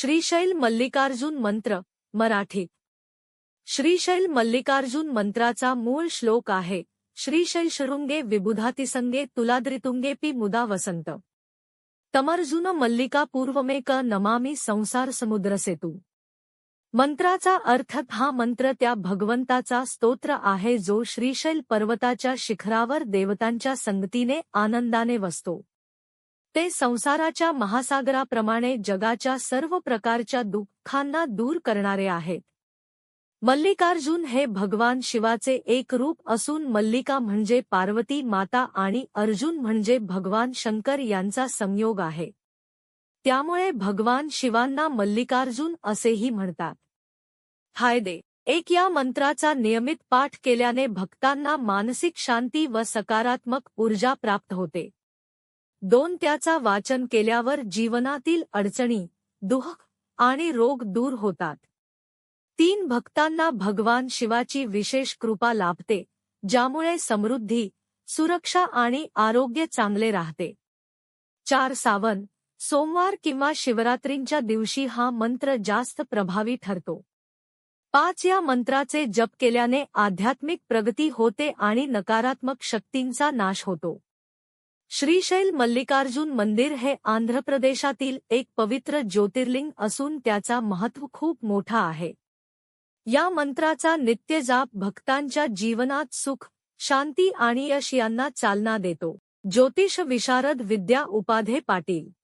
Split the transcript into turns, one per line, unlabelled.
श्रीशैल मल्लिकार्जुन मंत्र मराठीत श्रीशैल मल्लिकार्जुन मंत्राचा मूळ श्लोक आहे श्रीशैल शृंगे विबुधातिसंगे तुलाद्रितुंगे पी मुदा वसंत. तमर्जुन मल्लिका पूर्वमेक नमामी संसार समुद्र सेतू. मंत्राचा अर्थ हा मंत्र त्या भगवंताचा स्तोत्र आहे जो श्रीशैल पर्वताच्या शिखरावर देवतांच्या संगतीने आनंदाने वसतो. ते संसाराच्या महासागराप्रमाणे जगाच्या सर्व प्रकारच्या दुःखांना दूर करणारे आहेत. मल्लिकार्जुन हे भगवान शिवाचे एक रूप असून मल्लिका म्हणजे पार्वती माता आणि अर्जुन म्हणजे भगवान शंकर यांचा संयोग आहे. त्यामुळे भगवान शिवांना मल्लिकार्जुन असेही म्हणतात. फायदे एक या मंत्राचा नियमित पाठ केल्याने भक्तांना मानसिक शांती व सकारात्मक ऊर्जा प्राप्त होते. दोन त्याचा वाचन केल्यावर जीवनातील अडचणी दुःख आणि रोग दूर होतात. तीन भक्तांना भगवान शिवाची विशेष कृपा लाभते ज्यामुळे समृद्धी सुरक्षा आणि आरोग्य चांगले राहते. चार सावन सोमवार किंवा शिवरात्रींच्या दिवशी हा मंत्र जास्त प्रभावी ठरतो. पाच या मंत्राचे जप केल्याने आध्यात्मिक प्रगती होते आणि नकारात्मक शक्तींचा नाश होतो. श्रीशैल मल्लिकार्जुन मंदिर हे आंध्र प्रदेशातील एक पवित्र ज्योतिर्लिंग असून त्याचा महत्त्व खूप मोठा आहे. या मंत्राचा नित्य जाप भक्तांच्या जीवनात सुख शांती आणि यश यांना चालना देतो. ज्योतिष विशारद विद्या उपाधे पाटील